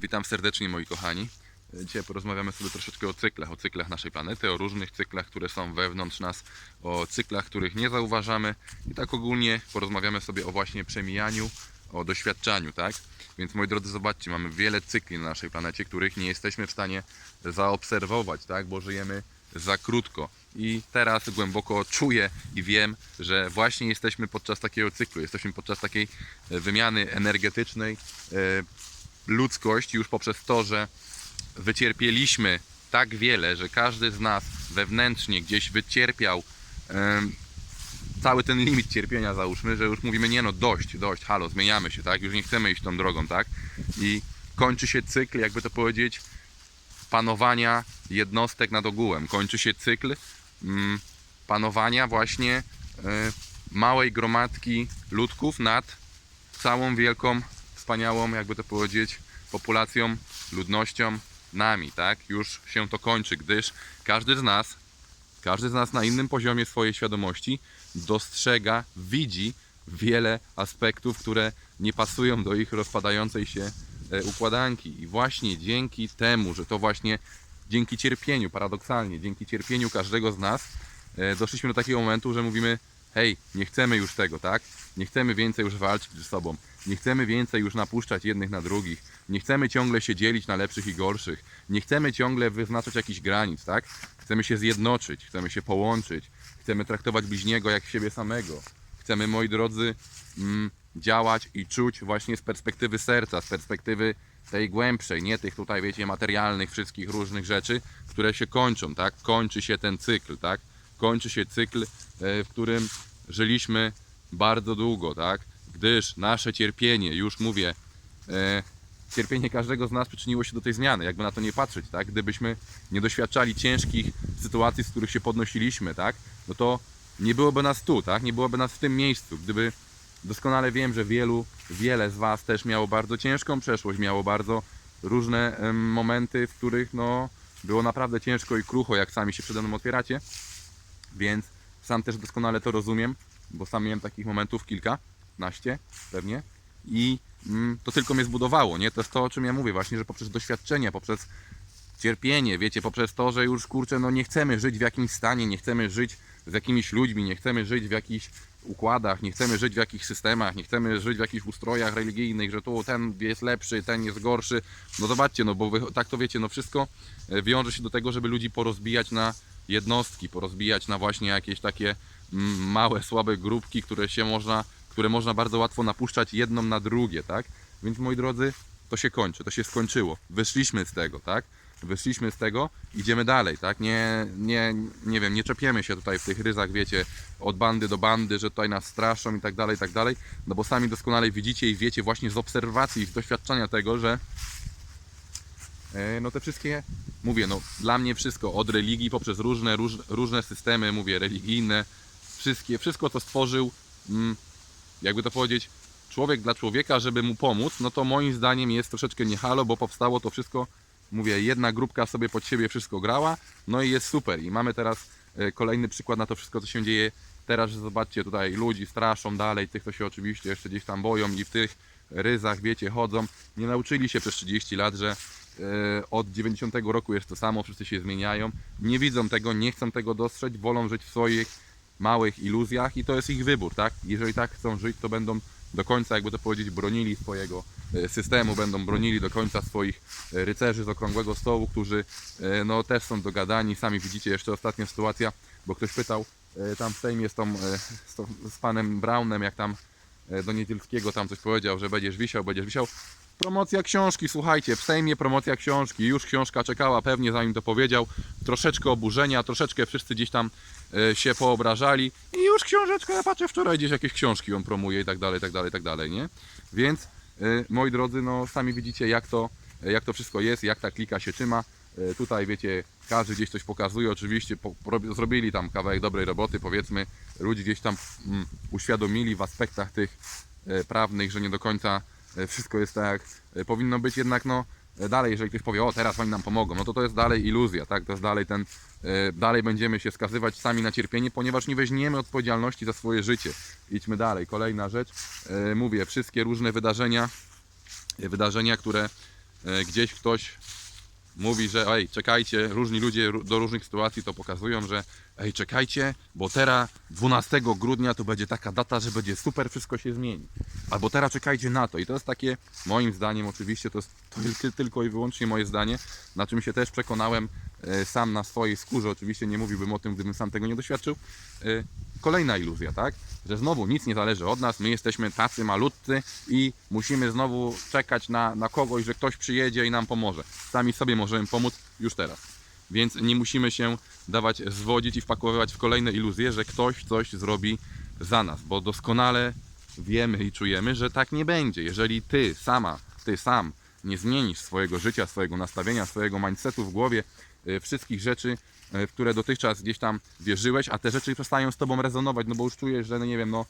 Witam serdecznie moi kochani. Dzisiaj porozmawiamy sobie troszeczkę o cyklach, o cyklach naszej planety, o różnych cyklach, które są wewnątrz nas, o cyklach, których nie zauważamy i tak ogólnie porozmawiamy sobie o właśnie przemijaniu, o doświadczaniu, tak? Więc moi drodzy, zobaczcie, mamy wiele cykli na naszej planecie, których nie jesteśmy w stanie zaobserwować, tak? Bo żyjemy za krótko. I teraz głęboko czuję i wiem, że właśnie jesteśmy podczas takiego cyklu, jesteśmy podczas takiej e, wymiany energetycznej. Ludzkość już poprzez to, że wycierpieliśmy tak wiele, że każdy z nas wewnętrznie gdzieś wycierpiał cały ten limit cierpienia załóżmy, że już mówimy nie no dość, dość, halo, zmieniamy się, tak? Już nie chcemy iść tą drogą, tak? I kończy się cykl, jakby to powiedzieć, panowania jednostek nad ogółem. Kończy się cykl mm, panowania właśnie e, małej gromadki ludków nad całą wielką, wspaniałą, jakby to powiedzieć, populacją, ludnością, nami, tak? Już się to kończy, gdyż każdy z nas, każdy z nas na innym poziomie swojej świadomości dostrzega, widzi wiele aspektów, które nie pasują do ich rozpadającej się e, układanki. I właśnie dzięki temu, że to właśnie dzięki cierpieniu, paradoksalnie, dzięki cierpieniu każdego z nas, e, doszliśmy do takiego momentu, że mówimy, hej, nie chcemy już tego, tak? Nie chcemy więcej już walczyć ze sobą. Nie chcemy więcej już napuszczać jednych na drugich. Nie chcemy ciągle się dzielić na lepszych i gorszych. Nie chcemy ciągle wyznaczać jakichś granic, tak? Chcemy się zjednoczyć, chcemy się połączyć. Chcemy traktować bliźniego jak siebie samego. Chcemy, moi drodzy, mm, działać i czuć właśnie z perspektywy serca, z perspektywy tej głębszej, nie tych tutaj, wiecie, materialnych, wszystkich różnych rzeczy, które się kończą, tak? Kończy się ten cykl, tak? Kończy się cykl, e, w którym żyliśmy bardzo długo, tak? Gdyż nasze cierpienie, już mówię, e, cierpienie każdego z nas przyczyniło się do tej zmiany, jakby na to nie patrzeć, tak? Gdybyśmy nie doświadczali ciężkich sytuacji, z których się podnosiliśmy, tak? No to nie byłoby nas tu, tak? Nie byłoby nas w tym miejscu. Gdyby doskonale wiem, że wielu, wiele z Was też miało bardzo ciężką przeszłość, miało bardzo różne momenty, w których no było naprawdę ciężko i krucho, jak sami się przede mną otwieracie. Więc sam też doskonale to rozumiem, bo sam miałem takich momentów kilkanaście pewnie i mm, to tylko mnie zbudowało, nie? To jest to, o czym ja mówię właśnie, że poprzez doświadczenie, poprzez cierpienie, wiecie, poprzez to, że już kurczę, no nie chcemy żyć w jakimś stanie, nie chcemy żyć z jakimiś ludźmi, nie chcemy żyć w jakichś układach, nie chcemy żyć w jakichś systemach, nie chcemy żyć w jakichś ustrojach religijnych, że tu ten jest lepszy, ten jest gorszy. No zobaczcie, no bo wy, tak to wiecie, no wszystko e, wiąże się do tego, żeby ludzi porozbijać na jednostki, porozbijać na właśnie jakieś takie mm, małe, słabe grupki, które się można, które można bardzo łatwo napuszczać jedną na drugie, tak? Więc moi drodzy, to się kończy, to się skończyło. Wyszliśmy z tego, tak? Wyszliśmy z tego, idziemy dalej, tak? Nie, nie, nie wiem, nie czepiemy się tutaj w tych ryzach, wiecie, od bandy do bandy, że tutaj nas straszą i tak dalej, i tak dalej, no bo sami doskonale widzicie i wiecie właśnie z obserwacji z doświadczenia tego, że e, no te wszystkie, mówię, no dla mnie wszystko, od religii poprzez różne, róż, różne systemy, mówię, religijne, wszystkie, wszystko co stworzył, mm, jakby to powiedzieć, człowiek dla człowieka, żeby mu pomóc, no to moim zdaniem jest troszeczkę nie halo, bo powstało to wszystko, mówię, jedna grupka sobie pod siebie wszystko grała, no i jest super. I mamy teraz e, kolejny przykład na to wszystko, co się dzieje teraz, że zobaczcie tutaj, ludzi straszą dalej, tych, co się oczywiście jeszcze gdzieś tam boją i w tych ryzach, wiecie, chodzą. Nie nauczyli się przez 30 lat, że e, od 90 roku jest to samo, wszyscy się zmieniają, nie widzą tego, nie chcą tego dostrzec, wolą żyć w swoich małych iluzjach i to jest ich wybór, tak? Jeżeli tak chcą żyć, to będą do końca, jakby to powiedzieć, bronili swojego e, systemu, będą bronili do końca swoich e, rycerzy z okrągłego stołu, którzy e, no też są dogadani. Sami widzicie jeszcze ostatnia sytuacja, bo ktoś pytał tam w Sejmie z, tą, z, tą, z panem Brownem, jak tam do Niedzielskiego tam coś powiedział, że będziesz wisiał, będziesz wisiał. Promocja książki, słuchajcie, w Sejmie promocja książki, już książka czekała pewnie zanim to powiedział, troszeczkę oburzenia, troszeczkę wszyscy gdzieś tam e, się poobrażali. I już książeczka, ja patrzę wczoraj gdzieś jakieś książki on promuje i tak dalej, i tak dalej, i tak dalej, nie? Więc e, moi drodzy, no sami widzicie jak to, jak to wszystko jest, jak ta klika się trzyma. E, Tutaj wiecie, każdy gdzieś coś pokazuje, oczywiście po, rob- zrobili tam kawałek dobrej roboty, powiedzmy, ludzi gdzieś tam mm, uświadomili w aspektach tych e, prawnych, że nie do końca e, wszystko jest tak jak e, powinno być, jednak no e, dalej, jeżeli ktoś powie, o teraz oni nam pomogą, no to to jest dalej iluzja, tak, to jest dalej ten, e, dalej będziemy się skazywać sami na cierpienie, ponieważ nie weźmiemy odpowiedzialności za swoje życie. Idźmy dalej, kolejna rzecz, e, mówię, wszystkie różne wydarzenia, e, wydarzenia, które e, gdzieś ktoś mówi, że ej, czekajcie, różni ludzie do różnych sytuacji to pokazują, że ej, czekajcie, bo teraz 12 grudnia to będzie taka data, że będzie super, wszystko się zmieni. Albo teraz czekajcie na to. I to jest takie, moim zdaniem oczywiście, to jest tylko, tylko i wyłącznie moje zdanie, na czym się też przekonałem e, sam na swojej skórze. Oczywiście nie mówiłbym o tym, gdybym sam tego nie doświadczył. Kolejna iluzja, tak? Że znowu nic nie zależy od nas, my jesteśmy tacy malutcy i musimy znowu czekać na, na kogoś, że ktoś przyjedzie i nam pomoże. Sami sobie możemy pomóc już teraz. Więc nie musimy się dawać zwodzić i wpakowywać w kolejne iluzje, że ktoś coś zrobi za nas, bo doskonale wiemy i czujemy, że tak nie będzie. Jeżeli ty sama, ty sam nie zmienisz swojego życia, swojego nastawienia, swojego mindsetu w głowie, wszystkich rzeczy, y, w które dotychczas gdzieś tam wierzyłeś, a te rzeczy przestają z tobą rezonować, no bo już czujesz, że no nie wiem, no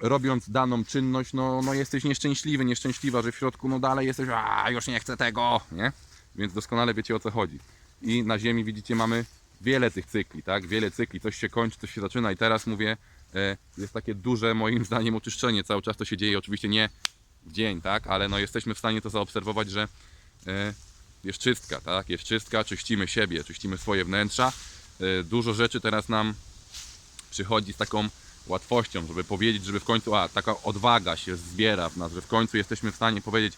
robiąc daną czynność, no, no jesteś nieszczęśliwy, nieszczęśliwa, że w środku no dalej jesteś, a już nie chcę tego, nie? Więc doskonale wiecie o co chodzi. I na Ziemi widzicie mamy wiele tych cykli, tak? Wiele cykli, coś się kończy, coś się zaczyna i teraz mówię, e, jest takie duże moim zdaniem oczyszczenie, cały czas to się dzieje, oczywiście nie w dzień, tak? Ale no jesteśmy w stanie to zaobserwować, że e, jest czystka, tak? Jest czystka, czyścimy siebie, czyścimy swoje wnętrza. E, dużo rzeczy teraz nam przychodzi z taką łatwością, żeby powiedzieć, żeby w końcu, a taka odwaga się zbiera w nas, że w końcu jesteśmy w stanie powiedzieć,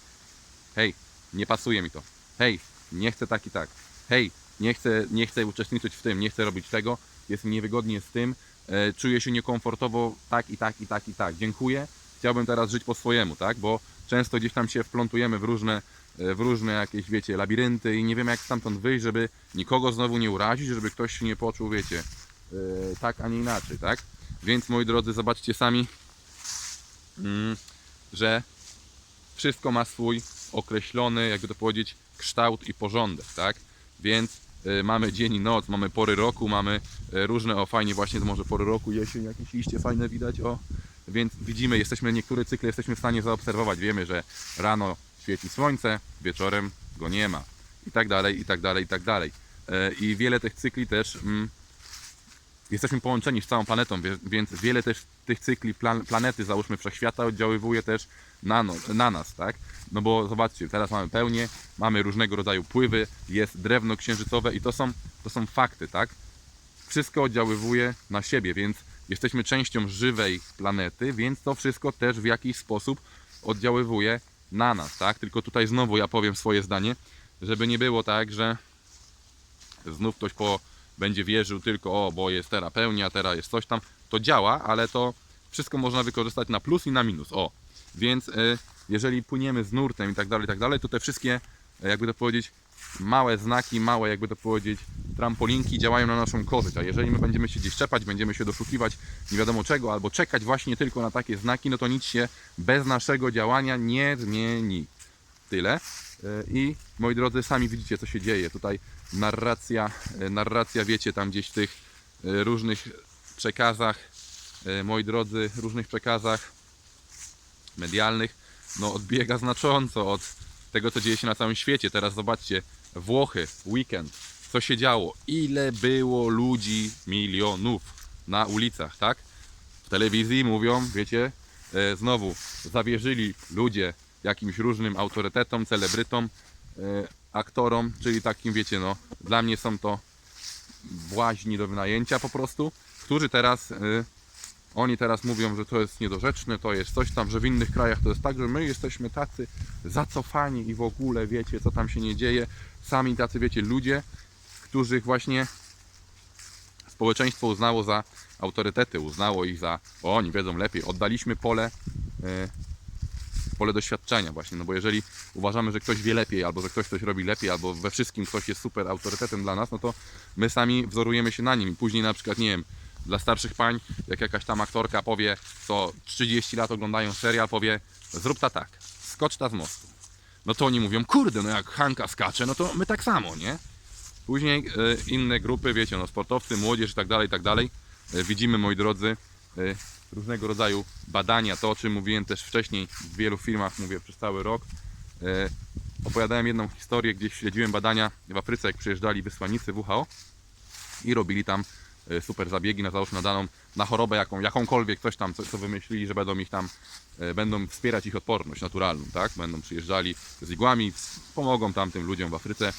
hej, nie pasuje mi to, hej, nie chcę tak i tak, hej, nie chcę, nie chcę uczestniczyć w tym, nie chcę robić tego, jest mi niewygodnie z tym, e, czuję się niekomfortowo tak i tak i tak i tak, dziękuję, chciałbym teraz żyć po swojemu, tak, bo często gdzieś tam się wplątujemy w różne, w różne jakieś, wiecie, labirynty i nie wiem jak stamtąd wyjść, żeby nikogo znowu nie urazić, żeby ktoś się nie poczuł, wiecie, e, tak, a nie inaczej, tak? Więc moi drodzy, zobaczcie sami, mm, że wszystko ma swój określony, jakby to powiedzieć, kształt i porządek, tak? Więc y, mamy dzień i noc, mamy pory roku, mamy różne, o fajnie właśnie to może pory roku, jesień, jakieś liście fajne widać, o. Więc widzimy, jesteśmy, niektóre cykle jesteśmy w stanie zaobserwować, wiemy, że rano świeci słońce, wieczorem go nie ma i tak dalej, i tak dalej, i tak dalej. E, I wiele tych cykli też mm, jesteśmy połączeni z całą planetą, więc wiele też tych cykli plan, planety, załóżmy wszechświata, oddziaływuje też na, no, na nas, tak? No bo zobaczcie, teraz mamy pełnię, mamy różnego rodzaju pływy, jest drewno księżycowe i to są, to są fakty, tak? Wszystko oddziaływuje na siebie, więc jesteśmy częścią żywej planety, więc to wszystko też w jakiś sposób oddziaływuje na nas, tak? Tylko tutaj znowu ja powiem swoje zdanie, żeby nie było tak, że znów ktoś po, będzie wierzył tylko, o, bo jest teraz pełnia, teraz jest coś tam. To działa, ale to wszystko można wykorzystać na plus i na minus. O, więc y, jeżeli płyniemy z nurtem i tak dalej, i tak dalej, to te wszystkie, e, jakby to powiedzieć, małe znaki, małe, jakby to powiedzieć, trampolinki działają na naszą korzyść. A jeżeli my będziemy się gdzieś czepać, będziemy się doszukiwać nie wiadomo czego, albo czekać właśnie tylko na takie znaki, no to nic się bez naszego działania nie zmieni. Tyle. E, I moi drodzy, sami widzicie, co się dzieje. Tutaj narracja, e, narracja, wiecie, tam gdzieś w tych e, różnych przekazach, moi drodzy, różnych przekazach medialnych, no odbiega znacząco od tego, co dzieje się na całym świecie. Teraz zobaczcie, Włochy, weekend, co się działo, ile było ludzi, milionów na ulicach, tak? W telewizji mówią, wiecie, e, znowu zawierzyli ludzie jakimś różnym autorytetom, celebrytom, e, aktorom, czyli takim, wiecie, no, dla mnie są to błaźni do wynajęcia po prostu, którzy teraz, e, oni teraz mówią, że to jest niedorzeczne, to jest coś tam, że w innych krajach to jest tak, że my jesteśmy tacy zacofani i w ogóle wiecie, co tam się nie dzieje, sami tacy, wiecie, ludzie, których właśnie społeczeństwo uznało za autorytety, uznało ich za, o, oni wiedzą lepiej, oddaliśmy pole, e, pole doświadczenia właśnie, no bo jeżeli uważamy, że ktoś wie lepiej, albo że ktoś coś robi lepiej, albo we wszystkim ktoś jest super autorytetem dla nas, no to my sami wzorujemy się na nim. Później na przykład, nie wiem, dla starszych pań, jak jakaś tam aktorka powie, co 30 lat oglądają serial, powie, zrób ta tak, skocz ta z mostu. No to oni mówią, kurde, no jak Hanka skacze, no to my tak samo, nie? Później e, inne grupy, wiecie, no sportowcy, młodzież i tak dalej, i tak dalej. E, Widzimy, moi drodzy, e, różnego rodzaju badania, to o czym mówiłem też wcześniej w wielu filmach, mówię przez cały rok. E, Opowiadałem jedną historię, gdzieś śledziłem badania w Afryce, jak przyjeżdżali wysłannicy WHO i robili tam super zabiegi na załóżmy na daną, na chorobę jaką, jakąkolwiek, coś tam, co, co wymyślili, że będą ich tam, e, będą wspierać ich odporność naturalną, tak? Będą przyjeżdżali z igłami, pomogą tam tym ludziom w Afryce,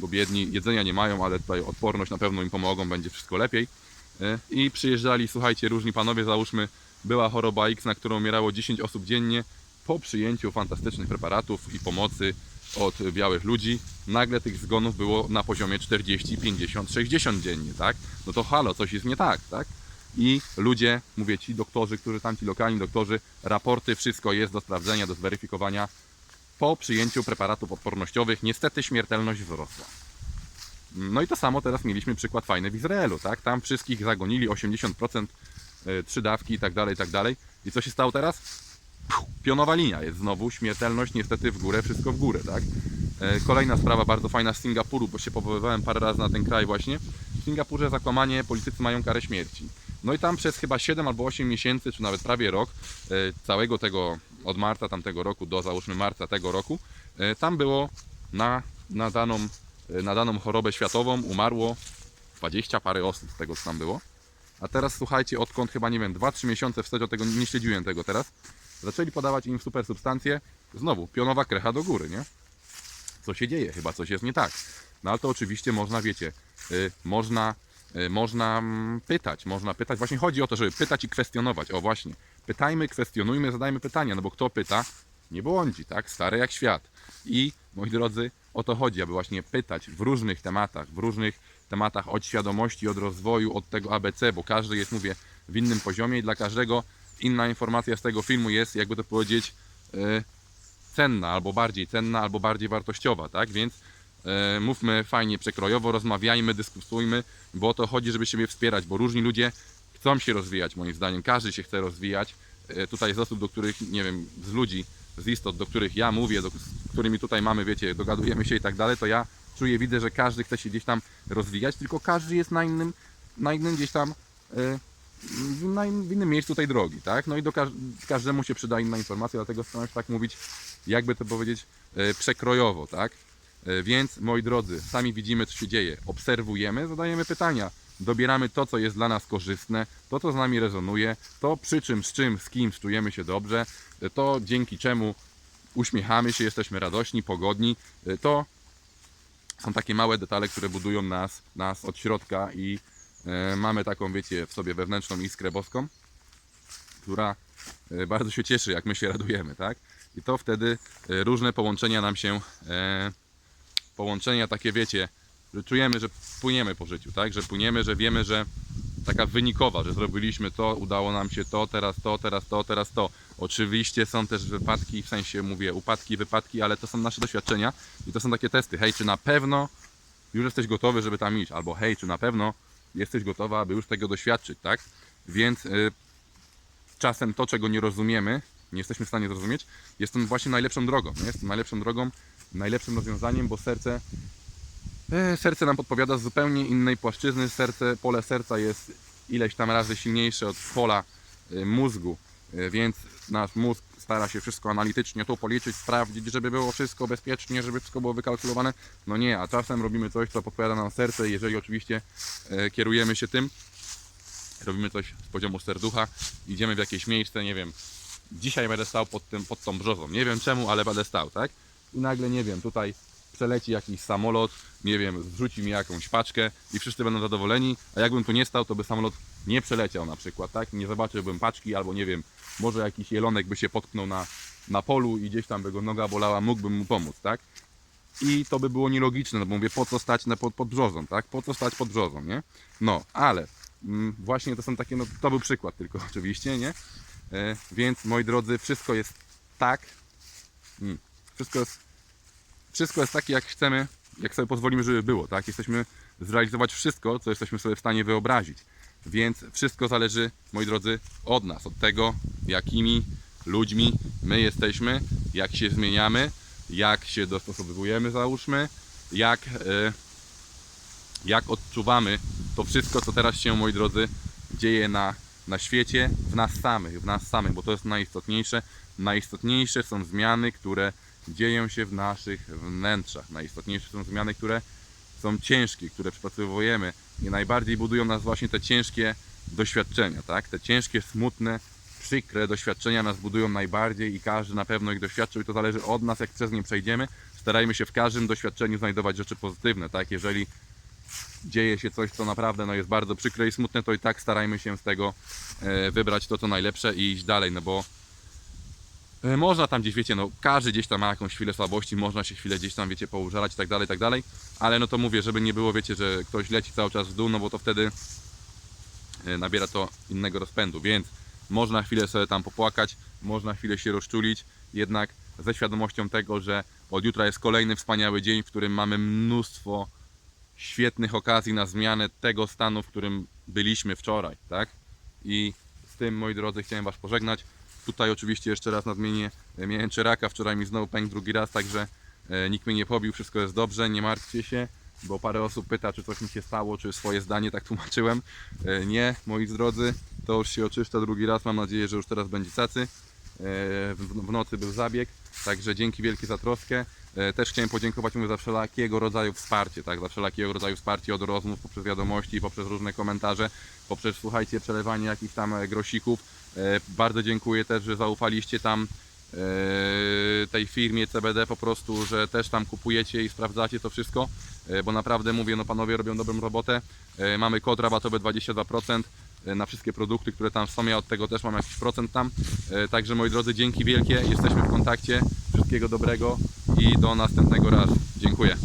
bo biedni jedzenia nie mają, ale tutaj odporność na pewno im pomogą, będzie wszystko lepiej. E, I przyjeżdżali, słuchajcie, różni panowie, załóżmy, była choroba X, na którą umierało 10 osób dziennie, po przyjęciu fantastycznych preparatów i pomocy od białych ludzi, nagle tych zgonów było na poziomie 40, 50, 60 dziennie, tak? No to halo, coś jest nie tak, tak? I ludzie, mówię ci doktorzy, którzy tam ci lokalni doktorzy, raporty, wszystko jest do sprawdzenia, do zweryfikowania. Po przyjęciu preparatów odpornościowych niestety śmiertelność wzrosła. No i to samo teraz mieliśmy przykład fajny w Izraelu, tak? Tam wszystkich zagonili 80% e, trzy dawki i tak dalej, i tak dalej. I co się stało teraz? Pionowa linia jest znowu, śmiertelność niestety w górę, wszystko w górę, tak? E, Kolejna sprawa bardzo fajna z Singapuru, bo się powoływałem parę razy na ten kraj właśnie. W Singapurze za kłamanie politycy mają karę śmierci. No i tam przez chyba 7 albo 8 miesięcy, czy nawet prawie rok, e, całego tego, od marca tamtego roku do załóżmy marca tego roku, e, tam było na, na, daną, na daną chorobę światową umarło 20 parę osób z tego, co tam było. A teraz słuchajcie, odkąd chyba, nie wiem, 2-3 miesiące wstecz tego, nie śledziłem tego teraz, zaczęli podawać im super substancje, znowu pionowa krecha do góry, nie? Co się dzieje? Chyba coś jest nie tak. No ale to oczywiście można, wiecie, y, można, y, można mm, pytać, można pytać. Właśnie chodzi o to, żeby pytać i kwestionować. O właśnie, pytajmy, kwestionujmy, zadajmy pytania, no bo kto pyta, nie błądzi, tak? Stary jak świat. I moi drodzy, o to chodzi, aby właśnie pytać w różnych tematach, w różnych tematach od świadomości, od rozwoju, od tego ABC, bo każdy jest, mówię, w innym poziomie i dla każdego inna informacja z tego filmu jest, jakby to powiedzieć, y, cenna, albo bardziej cenna, albo bardziej wartościowa, tak? Więc e, mówmy fajnie, przekrojowo, rozmawiajmy, dyskutujmy, bo o to chodzi, żeby siebie wspierać, bo różni ludzie chcą się rozwijać, moim zdaniem. Każdy się chce rozwijać. E, tutaj z osób, do których, nie wiem, z ludzi, z istot, do których ja mówię, do, z którymi tutaj mamy, wiecie, dogadujemy się i tak dalej, to ja czuję, widzę, że każdy chce się gdzieś tam rozwijać, tylko każdy jest na innym, na innym gdzieś tam e, w, na in, w innym miejscu tej drogi, tak? No i do każ każdemu się przyda inna informacja, dlatego staram się tak mówić, jakby to powiedzieć, e, przekrojowo, tak? E, Więc, moi drodzy, sami widzimy, co się dzieje, obserwujemy, zadajemy pytania, dobieramy to, co jest dla nas korzystne, to, co z nami rezonuje, to przy czym, z czym, z kim czujemy się dobrze, e, to dzięki czemu uśmiechamy się, jesteśmy radośni, pogodni, to są takie małe detale, które budują nas, nas od środka i mamy taką, wiecie, w sobie wewnętrzną iskrę boską, która e, bardzo się cieszy, jak my się radujemy, tak? I to wtedy e, różne połączenia nam się, e, połączenia takie, wiecie, że czujemy, że płyniemy po życiu, tak? Że płyniemy, że wiemy, że taka wynikowa, że zrobiliśmy to, udało nam się to, teraz to, teraz to, teraz to. Oczywiście są też wypadki, w sensie mówię upadki, wypadki, ale to są nasze doświadczenia i to są takie testy. Hej, czy na pewno już jesteś gotowy, żeby tam iść? Albo hej, czy na pewno jesteś gotowa, aby już tego doświadczyć, tak? Więc y, czasem to, czego nie rozumiemy, nie jesteśmy w stanie zrozumieć, jest to właśnie najlepszą drogą. Nie? Jest najlepszą drogą, najlepszym rozwiązaniem, bo serce, e, serce nam podpowiada z zupełnie innej płaszczyzny. Serce, pole serca jest ileś tam razy silniejsze od pola e, mózgu, więc nasz mózg stara się wszystko analitycznie tu policzyć, sprawdzić, żeby było wszystko bezpiecznie, żeby wszystko było wykalkulowane. No nie, a czasem robimy coś, co podpowiada nam serce, jeżeli oczywiście e, kierujemy się tym, robimy coś z poziomu serducha, idziemy w jakieś miejsce, nie wiem, dzisiaj będę stał pod, tym, pod tą brzozą, nie wiem czemu, ale będę stał, tak? I nagle, nie wiem, tutaj przeleci jakiś samolot, nie wiem, zrzuci mi jakąś paczkę i wszyscy będą zadowoleni, a jakbym tu nie stał, to by samolot nie przeleciał na przykład, tak? Nie zobaczyłbym paczki, albo nie wiem, może jakiś jelonek by się potknął na, na polu i gdzieś tam by go noga bolała, mógłbym mu pomóc, tak? I to by było nielogiczne, no bo mówię, po co stać na, pod, pod brzozą, tak? Po co stać pod brzozą, nie? No, ale mm, właśnie to są takie, no to był przykład tylko oczywiście, nie? E, więc moi drodzy, wszystko jest tak, mm, wszystko jest, wszystko jest takie jak chcemy, jak sobie pozwolimy, żeby było, tak? Jesteśmy zrealizować wszystko, co jesteśmy sobie w stanie wyobrazić. Więc wszystko zależy, moi drodzy, od nas, od tego, jakimi ludźmi my jesteśmy, jak się zmieniamy, jak się dostosowujemy, załóżmy, jak, e, jak odczuwamy to wszystko, co teraz się, moi drodzy, dzieje na, na świecie, w nas samych, w nas samych, bo to jest najistotniejsze. Najistotniejsze są zmiany, które dzieją się w naszych wnętrzach. Najistotniejsze są zmiany, które są ciężkie, które przepracowujemy i najbardziej budują nas właśnie te ciężkie doświadczenia, tak? Te ciężkie, smutne, przykre doświadczenia nas budują najbardziej i każdy na pewno ich doświadczył i to zależy od nas, jak przez nie przejdziemy. Starajmy się w każdym doświadczeniu znajdować rzeczy pozytywne, tak? Jeżeli dzieje się coś, co naprawdę no, jest bardzo przykre i smutne, to i tak starajmy się z tego e, wybrać to, co najlepsze i iść dalej, no bo można tam gdzieś, wiecie, no każdy gdzieś tam ma jakąś chwilę słabości, można się chwilę gdzieś tam, wiecie, poużalać i tak dalej, i tak dalej, ale no to mówię, żeby nie było, wiecie, że ktoś leci cały czas w dół, no bo to wtedy e, nabiera to innego rozpędu, więc można chwilę sobie tam popłakać, można chwilę się rozczulić, jednak ze świadomością tego, że od jutra jest kolejny wspaniały dzień, w którym mamy mnóstwo świetnych okazji na zmianę tego stanu, w którym byliśmy wczoraj, tak? I z tym, moi drodzy, chciałem Was pożegnać. Tutaj oczywiście jeszcze raz nadmienię, e, miałem czeraka, wczoraj mi znowu pękł drugi raz, także e, nikt mnie nie pobił, wszystko jest dobrze, nie martwcie się, bo parę osób pyta, czy coś mi się stało, czy swoje zdanie tak tłumaczyłem. E, nie, moi drodzy, to już się oczyszcza drugi raz, mam nadzieję, że już teraz będzie cacy. W, nocy był zabieg, także dzięki wielkie za troskę. Też chciałem podziękować mu za wszelakiego rodzaju wsparcie, tak, za wszelakiego rodzaju wsparcie od rozmów, poprzez wiadomości, poprzez różne komentarze, poprzez, słuchajcie, przelewanie jakichś tam grosików. E, Bardzo dziękuję też, że zaufaliście tam e, tej firmie CBD po prostu, że też tam kupujecie i sprawdzacie to wszystko, e, bo naprawdę mówię, no panowie robią dobrą robotę. Mamy kod rabatowy 22% e, na wszystkie produkty, które tam są. Ja od tego też mam jakiś procent tam. Także moi drodzy, dzięki wielkie. Jesteśmy w kontakcie. Wszystkiego dobrego i do następnego razu. Dziękuję.